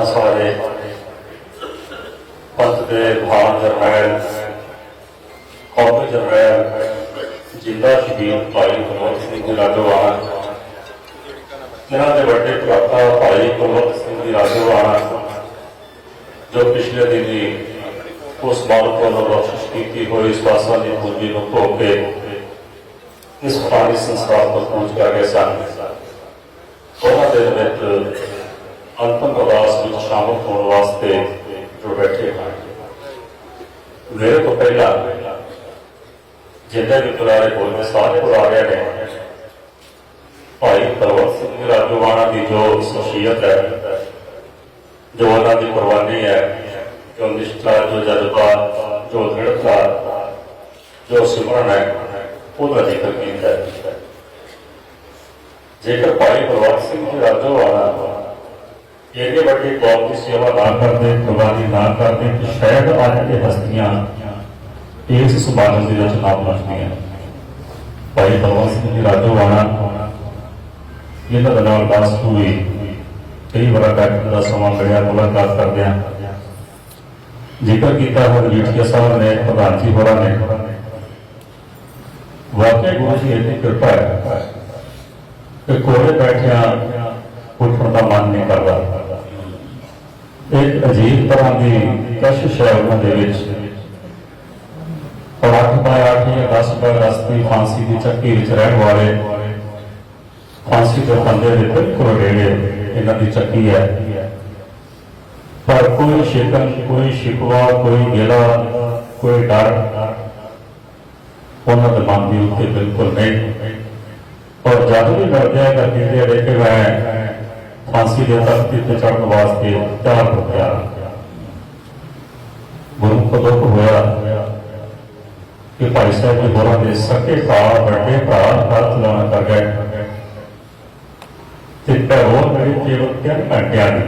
ਆਪਾਂ ਸਾਰੇ ਪੰਥ ਦੇ ਭਾਣ ਜਰਨੈਲ ਕੌਮੀ ਜਰਨੈਲ ਜਿੰਦਾ ਸ਼ਹੀਦ ਭਾਈ ਗੁਰਮਤਿ ਸਿੰਘ ਜੀ ਰਾਜੋਵਾਨ ਇਹਨਾਂ ਦੇ ਵੱਡੇ ਭਰਾਤਾ ਭਾਈ ਗੁਰਮਤਿ ਸਿੰਘ ਜੀ ਰਾਜੋਵਾਨ ਜੋ ਪਿਛਲੇ ਦਿਨੀ ਉਸ ਬਾਲਕ ਵੱਲੋਂ ਬਖਸ਼ਿਸ਼ ਕੀਤੀ ਹੋਈ ਸਵਾਸਾਂ ਦੀ ਪੂੰਜੀ ਨੂੰ ਧੋ ਕੇ ਇਸ ਪਾਣੀ ਸੰਸਾਰ ਤੋਂ ਪਹੁੰਚ ਕਰ ਗਏ ਸਨ। ਉਹਨਾਂ ਦੇ ਵਿੱਚ ਅੰਤਮ ਸ਼ਾਮਲ ਹੋਣ ਵਾਸਤੇ ਜੋ ਬੈਠੇ ਹਨ। ਮੇਰੇ ਤੋਂ ਪਹਿਲਾਂ ਜਿੰਨੇ ਵੀ ਬੁਲਾਰੇ ਹੋਏ ਨੇ, ਸਾਰੇ ਬੁਲਾਰਿਆਂ ਨੇ ਭਾਈ ਤਰਵਤ ਸਿੰਘ ਰਾਜਵਾਨਾ ਦੀ ਜੋ ਸ਼ਖਸੀਅਤ ਹੈ, ਜੋ ਉਹਨਾਂ ਦੀ ਕੁਰਬਾਨੀ ਹੈ, ਜੋ ਨਿਸ਼ਠਾ, ਜੋ ਜਜ਼ਬਾ, ਜੋ ਦ੍ਰਿੜਤਾ, ਜੋ ਸਿਮਰਨ ਹੈ ਉਹਦਾ ਜ਼ਿਕਰ ਕੀਤਾ ਹੈ। ਜੇਕਰ ਭਾਈ ਬਲਵੰਤ ਸਿੰਘ ਜੀ ਰਾਜੋਵਾਲਾ ਇਹਦੇ ਕੌਮ ਦੀ ਸੇਵਾ ਨਾ ਕਰਦੇ, ਕੁਰਬਾਨੀ ਨਾ ਕਰਦੇ, ਕਿ ਸ਼ਾਇਦ ਅੱਜ ਇਹ ਹਸਤੀਆਂ ਇਸ ਸਮਾਗਮ ਦੇ ਵਿੱਚ ਨਾ। ਪਹੁੰਚਦੀਆਂ ਭਾਈ ਬਲਵੰਤ ਸਿੰਘ ਜੀ ਰਾਜੋਵਾਲਾ, ਇਹਨਾਂ ਦਾ ਨਾਮ ਦਾਸ ਹੋਈ ਕਈ ਵਾਰ ਬੈਠਣ ਦਾ ਸਮਾਂ ਮਿਲਿਆ, ਮੁਲਾਕਾਤ ਕਰਦੇ ਆ ਜ਼ਿਕਰ ਕੀਤਾ ਹੋਇਆ ਜੀਠੀਆ ਸਾਹਿਬ ਨੇ, ਪ੍ਰਧਾਨ ਜੀ ਹੋਰਾਂ ਨੇ। ਵਾਕਿਆ ਗੁਰੂ ਜੀ ਦੀ ਕਿਰਪਾ ਹੈ ਕਿ ਕੋਲੇ ਬੈਠਿਆ ਉੱਠਣ ਦਾ ਮਨ ਨਹੀਂ ਕਰਦਾ। ਇੱਕ ਅਜੀਬ ਤਰ੍ਹਾਂ ਦੀ ਕਸ਼ਿਸ਼ ਹੈ ਉਹਨਾਂ ਦੇ ਵਿੱਚ। ਔਰ ਅੱਠ ਬਾਏ ਅੱਠ ਜਾਂ 10 ਬਾਏ 10 ਦੀ ਫਾਂਸੀ ਦੀ ਚੱਕੀ ਵਿੱਚ ਰਹਿਣ ਵਾਲੇ। ਫਾਂਸੀ ਦੇ ਫੰਦੇ ਦੇ ਬਿਲਕੁਲ ਨੇੜੇ ਇਹਨਾਂ ਦੀ ਚੱਕੀ ਹੈ। ਪਰ ਕੋਈ ਸ਼ਿਕਨ, ਕੋਈ ਸ਼ਿਕਵਾ, ਕੋਈ ਗਿਲਾ, ਕੋਈ ਡਰ ਉਹਨਾਂ ਦੇ ਮਨ ਦੇ ਉੱਤੇ ਬਿਲਕੁਲ ਨਹੀਂ। ਔਰ ਜਦ ਵੀ ਲੜਦੇ ਆ ਕਰਦੇ ਜਿਹੜੇ ਕਿ ਮੈਂ ਫਾਂਸੀ ਦੇ ਤਖਤੀ ਤੇ ਚੜ੍ਹਨ ਵਾਸਤੇ ਤਿਆਰ ਹੋ ਗਿਆ। ਗੁਰੂ ਕੋ ਹੋਇਆ ਕਿ ਭਾਈ ਸਾਹਿਬ ਜੀ ਹੋਰਾਂ ਦੇ ਸਕੇ ਭਰਾ ਵੱਡੇ ਭਰਾ ਹੱਥ ਲਾਉਣਾ ਕਰ ਗਏ। ਤੇ ਪੈਰੋਂ ਮੇਰੇ ਕੇਵਲ ਤਿੰਨ ਘੰਟਿਆਂ ਦੀ।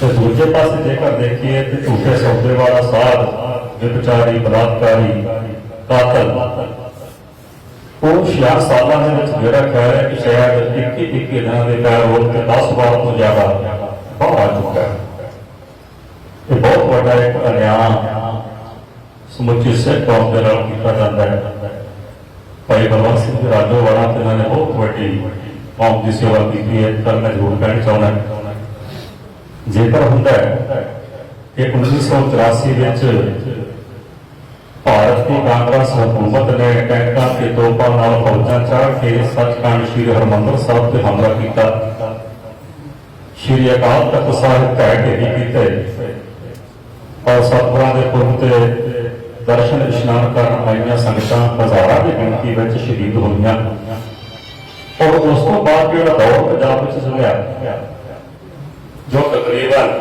ਤੇ ਦੂਜੇ ਪਾਸੇ ਜੇਕਰ ਦੇਖੀਏ ਤੇ ਝੂਠੇ ਸੌਦੇ ਵਾਲਾ ਸਾਧ ਵਿਚਾਰੀ ਬਲਾਤਕਾਰੀ, ਕਾਤਲ ਉਹ 66 ਸਾਲਾਂ ਦੇ ਵਿੱਚ ਜਿਹੜਾ ਕਹਿ ਰਿਹਾ ਕਿ ਸ਼ਾਇਦ 21 21 ਦਿਨਾਂ ਦੇ ਪੈਰੋਲ ਤੇ 10 ਵਾਰ ਤੋਂ ਜ਼ਿਆਦਾ ਬਹੁਤ ਆ ਚੁੱਕਾ ਹੈ। ਇਹ ਬਹੁਤ ਵੱਡਾ ਇੱਕ ਅਨਿਆਂ ਸਮੁੱਚੀ ਸਿੱਖ ਕੌਮ ਦੇ ਨਾਲ ਕੀਤਾ ਜਾਂਦਾ ਹੈ। ਭਾਈ ਬਲਵੰਤ ਸਿੰਘ ਜੀ ਰਾਜੋਵਾਲਾ ਤੇ ਇਹਨਾਂ ਨੇ ਬਹੁਤ ਵੱਡੀ ਕੌਮ ਦੀ ਸੇਵਾ ਕੀਤੀ ਹੈ, ਤਾਂ ਮੈਂ ਜ਼ਰੂਰ ਕਹਿਣਾ ਚਾਹੁੰਦਾ ਜੇਕਰ ਹੁੰਦਾ ਹੈ ਕਿ 1984 ਵਿੱਚ ਭਾਰਤ ਕਾਂਗਰਸ ਹਕੂਮਤ ਨੇ ਟੈਂਕਾਂ ਤੇ ਤੋਪਾਂ ਨਾਲ ਫੌਜਾਂ ਚਾੜ ਕੇ ਸੱਚਖੰਡ ਸ੍ਰੀ ਹਰਮੰਦਰ ਸਾਹਿਬ ਤੇ ਹਮਲਾ ਕੀਤਾ। ਸ੍ਰੀ ਅਕਾਲ ਤਖਤ ਸਾਹਿਬ ਢਹਿ ਢੇਰੀ ਕੀਤੇ। ਔਰ ਸਤਿਗੁਰਾਂ ਦੇ ਪੁਰਬ ਤੇ ਦਰਸ਼ਨ ਇਸ਼ਨਾਨ ਕਰਨ ਆਈਆਂ ਸੰਗਤਾਂ ਹਜ਼ਾਰਾਂ ਦੀ ਗਿਣਤੀ ਵਿੱਚ ਸ਼ਹੀਦ ਹੋਈਆਂ। ਔਰ ਉਸ ਤੋਂ ਬਾਅਦ ਜਿਹੜਾ ਦੌਰ ਪੰਜਾਬ ਵਿੱਚ ਸੁਣਿਆ ਜੋ ਤਕਰੀਬਨ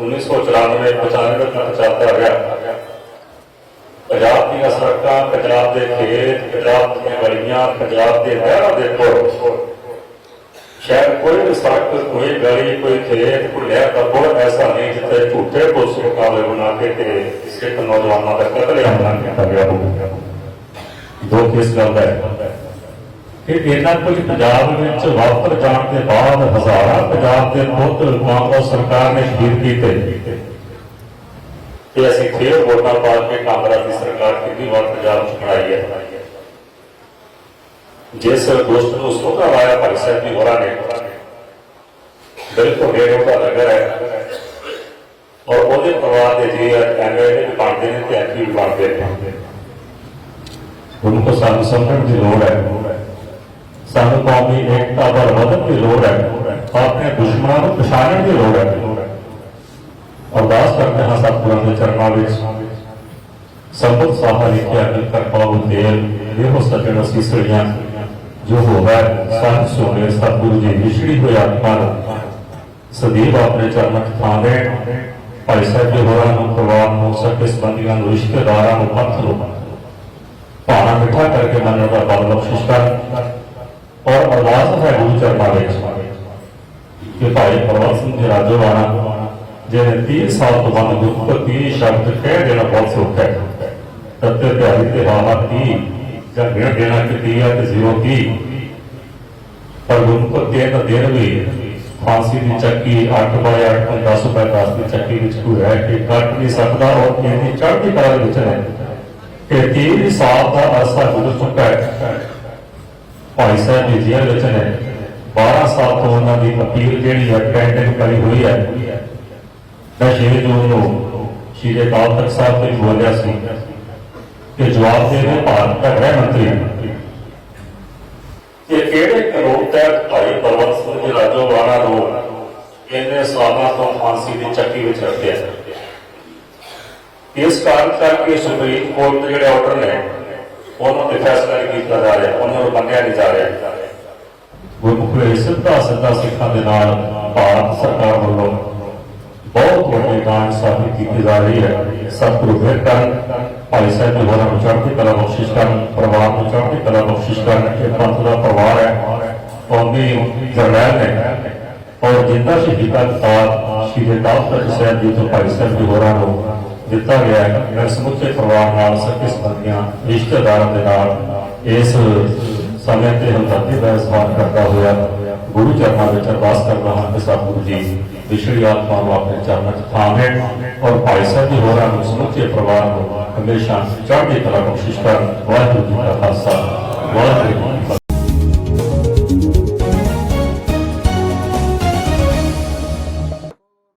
1994 95 ਤੱਕ ਚੱਲਦਾ ਰਿਹਾ। ਪੰਜਾਬ ਦੀਆਂ ਸੜਕਾਂ, ਪੰਜਾਬ ਦੇ ਖੇਤ, ਪੰਜਾਬ ਦੀਆਂ ਗਲੀਆਂ, ਪੰਜਾਬ ਦੇ ਨਹਿਰਾਂ ਦੇ ਪੁਲ ਕੋਈ ਵੀ ਸੜਕ, ਕੋਈ ਗਲੀ, ਕੋਈ ਖੇਤ, ਕੋਈ ਨਹਿਰ ਦਾ ਪੁਲ ਐਸਾ ਨਹੀਂ ਜਿੱਥੇ ਝੂਠੇ ਪੁਲਿਸ ਮੁਕਾਬਲੇ ਬਣਾ ਕੇ ਤੇ ਸਿੱਖ ਨੌਜਵਾਨਾਂ ਦਾ ਕਤਲੇਆਮ ਨਾ ਕੀਤਾ ਗਿਆ ਹੋਵੇ ਦੋ ਕਿਸ ਗੱਲ ਦਾ ਹੈ। ਕਿ ਇਹਨਾਂ ਕੁਝ ਪੰਜਾਬ ਵਿੱਚ ਵਾਪਰ ਜਾਣ ਦੇ ਬਾਅਦ ਹਜ਼ਾਰਾਂ ਪੰਜਾਬ ਦੇ ਪੁੱਤ ਕਾਂਗਰਸ ਸਰਕਾਰ ਨੇ ਸ਼ਹੀਦ ਕੀਤੇ। ਤੇ ਅਸੀਂ ਫੇਰ ਵੋਟਾਂ ਪਾ ਕੇ ਕਾਂਗਰਸ ਦੀ ਸਰਕਾਰ ਕਿੰਨੀ ਵਾਰ ਪੰਜਾਬ ਚ ਬਣਾਈ ਹੈ। ਜਿਸ ਦੋਸਤ ਨੂੰ ਸੋਧਾ ਲਾਇਆ ਭਾਈ ਸਾਹਿਬ ਦੀ ਹੋਰਾਂ ਨੇ ਬਿਲਕੁਲ ਰੇਡ ਉਹਦਾ ਨਗਰ ਹੈ। ਔਰ ਉਹਦੇ ਪਰਿਵਾਰ ਦੇ ਜੀ ਐਮਐਲਏ ਵੀ ਬਣਦੇ ਨੇ ਤੇ ਐਮਪੀ ਵੀ ਬਣਦੇ ਨੇ। ਉਹਨਾਂ ਕੋ ਸਾਨੂੰ ਸਮਝਣ ਦੀ ਲੋੜ ਹੈ। ਸਾਨੂੰ ਕੌਮੀ ਏਕਤਾ ਵੱਲ ਵਧਣ ਦੀ ਲੋੜ ਹੈ। ਆਪਣੇ ਦੁਸ਼ਮਣਾਂ ਨੂੰ ਪਛਾਣਨ ਦੀ ਲੋੜ ਹੈ। ਅਰਦਾਸ ਕਰਦੇ ਹਾਂ ਸਤਿਗੁਰਾਂ ਦੇ ਚਰਨਾਂ ਵਿੱਚ ਸੰਬਤ ਸਾਹਾ ਲਿਖਿਆ ਕਿ ਕਰਪਾਉ ਤੇਲ ਇਹੋ ਸੱਜਣ ਅਸੀਂ ਸੜੀਆਂ ਜੋ ਹੋਵੇ ਸਤ ਸੋਨੇ ਸਤਿਗੁਰੂ ਜੀ ਵਿਛੜੀ ਹੋਈ ਆਤਮਾ ਨੂੰ ਸਦੀਵ ਆਪਣੇ ਚਰਨਾਂ 'ਚ ਥਾਂ ਦੇਣ ਭਾਈ ਸਾਹਿਬ ਜੀ ਹੋਰਾਂ ਨੂੰ ਪਰਿਵਾਰ ਨੂੰ ਸਕੇ ਸੰਬੰਧੀਆਂ ਨੂੰ ਰਿਸ਼ਤੇਦਾਰਾਂ ਨੂੰ ਪੰਥ ਨੂੰ ਭਾਣਾ ਮਿੱਠਾ ਕਰਕੇ ਮੰਨਣ ਦਾ ਬਲ ਬਖਸ਼ਿਸ਼ ਕਰ ਔਰ ਅਰਦਾਸ ਹੈ ਗੁਰੂ ਚਰਨਾਂ ਵਿੱਚ ਕਿ ਭਾਈ ਪਰਵਤ ਸਿੰਘ ਜੀ ਰਾਜੋਵਾਨਾ ਜਿਹਨੇ 30 ਸਾਲ ਤੋਂ ਬਾਅਦ ਗੁਰਪਤੀ ਸ਼ਬਦ ਕਹਿ ਦੇਣਾ ਬਹੁਤ ਸੌਖਾ ਹੈ। ਤੱਤੇ ਪਿਆਰੀ ਤੇ ਬਾਬਾ ਕੀ, ਜਾਂ ਗਿਣ ਦੇਣਾ ਕਿ ਤੀਆ ਤੇ ਜ਼ੀਰੋ ਕੀ ਪਰ ਗੁਰਪਤੀ ਦਾ ਦਿਨ ਵੀ ਫਾਂਸੀ ਦੀ ਚੱਕੀ 8 ਬਾਏ 8 ਤੋਂ 10 ਬਾਏ 10 ਦੀ ਚੱਕੀ ਵਿੱਚ ਕੋਈ ਰਹਿ ਕੇ ਕੱਟ ਨਹੀਂ ਸਕਦਾ ਔਰ ਇਹਦੀ ਚੜ੍ਹਦੀ ਕਲਾ ਵਿੱਚ ਹੈ। ਕਿ 30 ਸਾਲ ਦਾ ਅਰਸਾ ਗੁਜ਼ਰ ਚੁੱਕਾ ਹੈ। ਭਾਈ ਸਾਹਿਬ ਦੀ ਜੇਲ੍ਹ ਵਿੱਚ ਨੇ। 12 ਸਾਲ ਤੋਂ ਉਹਨਾਂ ਦੀ ਅਪੀਲ ਜਿਹੜੀ ਹੈ, ਪੈਂਡਿੰਗ ਕਰੀ ਹੋਈ ਹੈ। ਮੈਂ ਛੇ ਜੂਨ ਨੂੰ ਸ਼੍ਰੀ ਅਕਾਲ ਤਖਤ ਸਾਹਿਬ ਤੇ ਬੋਲਿਆ ਸੀ ਕਿ ਜਵਾਬ ਦੇ ਦੇ ਭਾਰਤ ਦਾ ਗ੍ਰਹਿ ਮੰਤਰੀ। ਕਿ ਕਿਹੜੇ ਕਾਨੂੰਨ ਤਹਿਤ ਭਾਈ ਬਲਵੰਤ ਸਿੰਘ ਰਾਜੋਵਾਲਾ ਨੂੰ ਇੰਨੇ ਸਾਲਾਂ ਤੋਂ ਫਾਂਸੀ ਦੀ ਚੱਕੀ ਵਿੱਚ ਰੱਖਿਆ? ਇਸ ਕਾਰਨ ਕਰਕੇ ਸੁਪਰੀਮ ਕੋਰਟ ਦੇ ਜਿਹੜੇ ਆਰਡਰ ਨੇ, ਉਹਨਾਂ ਤੇ ਫੈਸਲਾ ਨਹੀਂ ਕੀਤਾ ਜਾ ਰਿਹਾ, ਉਹਨਾਂ ਨੂੰ ਮੰਨਿਆ ਨਹੀਂ ਜਾ ਰਿਹਾ। ਗੁਰਮੁਖ ਵੇਲੇ ਸਿੱਧਾ ਸਿੱਧਾ ਸਿੱਖਾਂ ਦੇ ਨਾਲ ਭਾਰਤ ਸਰਕਾਰ ਵੱਲੋਂ ਬਹੁਤ ਵੱਡੀ ਕਾਂਡ ਸਾਬਿਤ ਕੀਤੀ ਜਾ ਰਹੀ ਹੈ। ਸਤਿਗੁਰੂ ਫਿਰ ਕਰਨ, ਭਾਈ ਸਾਹਿਬ ਜੀ ਹੋਰਾਂ ਨੂੰ ਚੜ੍ਹਦੀ ਕਲਾ ਬਖਸ਼ਿਸ਼ ਕਰਨ, ਪਰਿਵਾਰ ਨੂੰ ਚੜ੍ਹਦੀ ਕਲਾ ਬਖਸ਼ਿਸ਼ ਕਰਨ, ਇਹ ਪੰਥ ਦਾ ਪਰਿਵਾਰ ਹੈ। ਕੌਮੀ ਜਰਨੈਲ ਨੇ ਔਰ ਜਿੰਦਾ ਸ਼ਹੀਦਾਂ ਦਾ ਸ਼ਹੀਦ ਦਾਤਰ ਸਾਹਿਬ ਜੀ ਤੋਂ ਭਾਈ ਸਾਹਿਬ ਜੀ ਹੋਰਾਂ ਨੂੰ ਦਿੱਤਾ ਗਿਆ ਹੈ, ਮੈਂ ਸਮੁੱਚੇ ਪਰਿਵਾਰ ਨਾਲ ਸਕੇ ਸੰਬੰਧੀਆਂ, ਰਿਸ਼ਤੇਦਾਰਾਂ ਦੇ ਨਾਲ ਇਸ ਸਮੇਂ ਤੇ ਹਮਦਰਦੀ ਦਾ ਇਜ਼ਹਾਰ ਕਰਦਾ ਹੋਇਆ ਗੁਰੂ ਚਰਨਾਂ ਵਿੱਚ ਅਰਦਾਸ ਕਰਦਾ ਹਾਂ ਕਿ ਸਤਿਗੁਰੂ ਜੀ ਵਿਸ਼ਵੀ ਆਤਮਾ ਨੂੰ ਆਪਣੇ ਚਰਨਾਂ 'ਚ ਥਾਮੇ ਔਰ ਭਾਈ ਸਾਹਿਬ ਜੀ ਹੋਰਾਂ ਨੂੰ ਸਮੁੱਚੇ ਪਰਿਵਾਰ ਨੂੰ ਹਮੇਸ਼ਾ ਚੜ੍ਹਦੀ ਕਲਾ ਬਖਸ਼ਿਸ਼ ਕਰਨ ਵਾਹਿਗੁਰੂ ਜੀ ਦਾ ਖਾਲਸਾ। ਵਾਹਿਗੁਰੂ